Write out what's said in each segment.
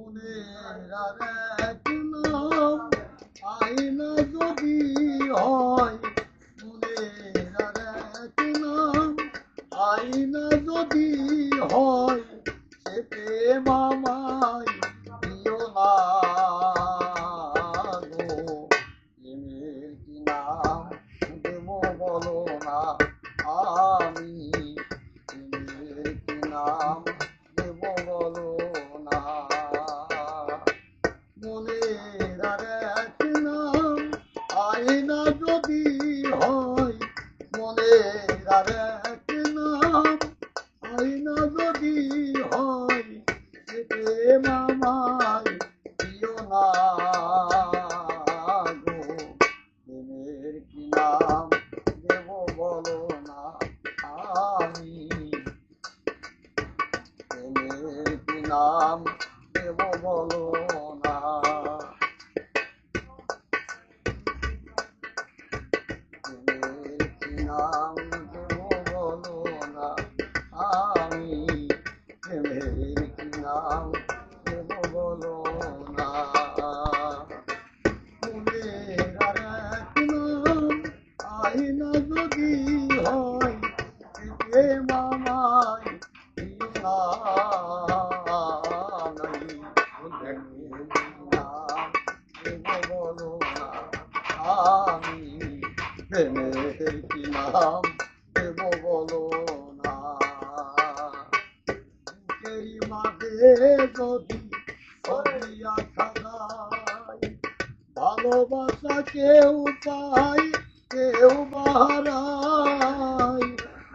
মনের আর আইনা যদি হয় আইনা যদি হয় সে আমায় মনের আর এক নাম আয়না যদি হয়, মনের আর এক নাম আয়না যদি হয় সে প্রেম আমায় না গো। প্রেমের কি নাম দেব বলো না আমি। প্রেমের কি নাম দেব বলো প্রেমের কি নাম দেব বলো না বুকেরই মাঝে যদি সরিয়া খাগাই ভালোবাসা কেউ পাই কেউ বাহারাই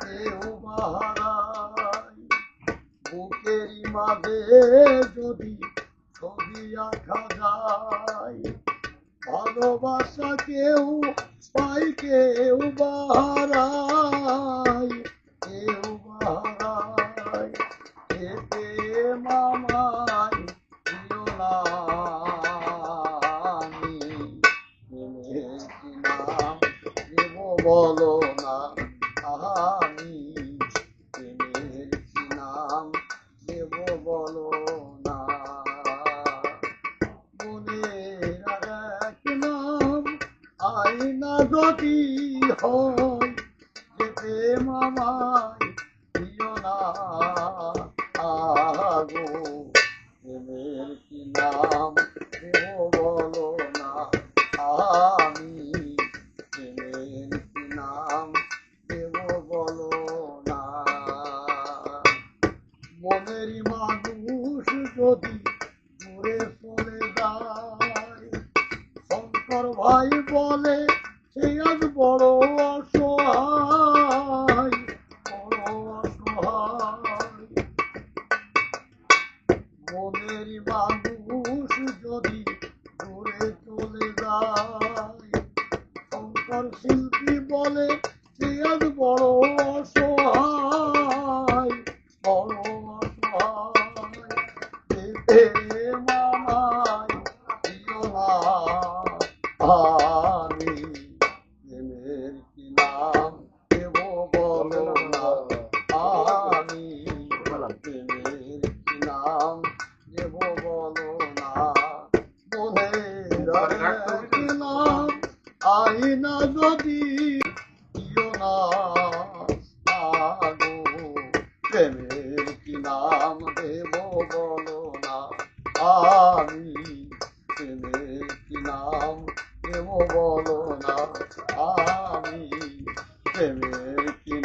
কেউ বাহারাই বুকেরই মাঝে যদি ছবি আঁকা যায় ভালোবাসা কেউ কেউ বাহারাই কেউ বাহারাই এতে মামাই আমি? নাম দেব বলো না আমি। যদি হয়, যে প্রেম আমায় দিও না, আগো, প্রেমের কি নাম বলো না, আমি প্রেমের কি নাম দেব বলো না। মনেরই মানুষ যদি দূরে চলে যায়, শঙ্কর ভাই বলে সে আজ বড় অসহায় বড় অসহায়। মনেরই মানুষ যদি দূরে চলে যায় শঙ্কর শিল্পী বলে সে আজ বড় অসহায়।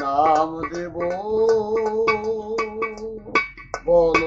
নাম দেব। বলো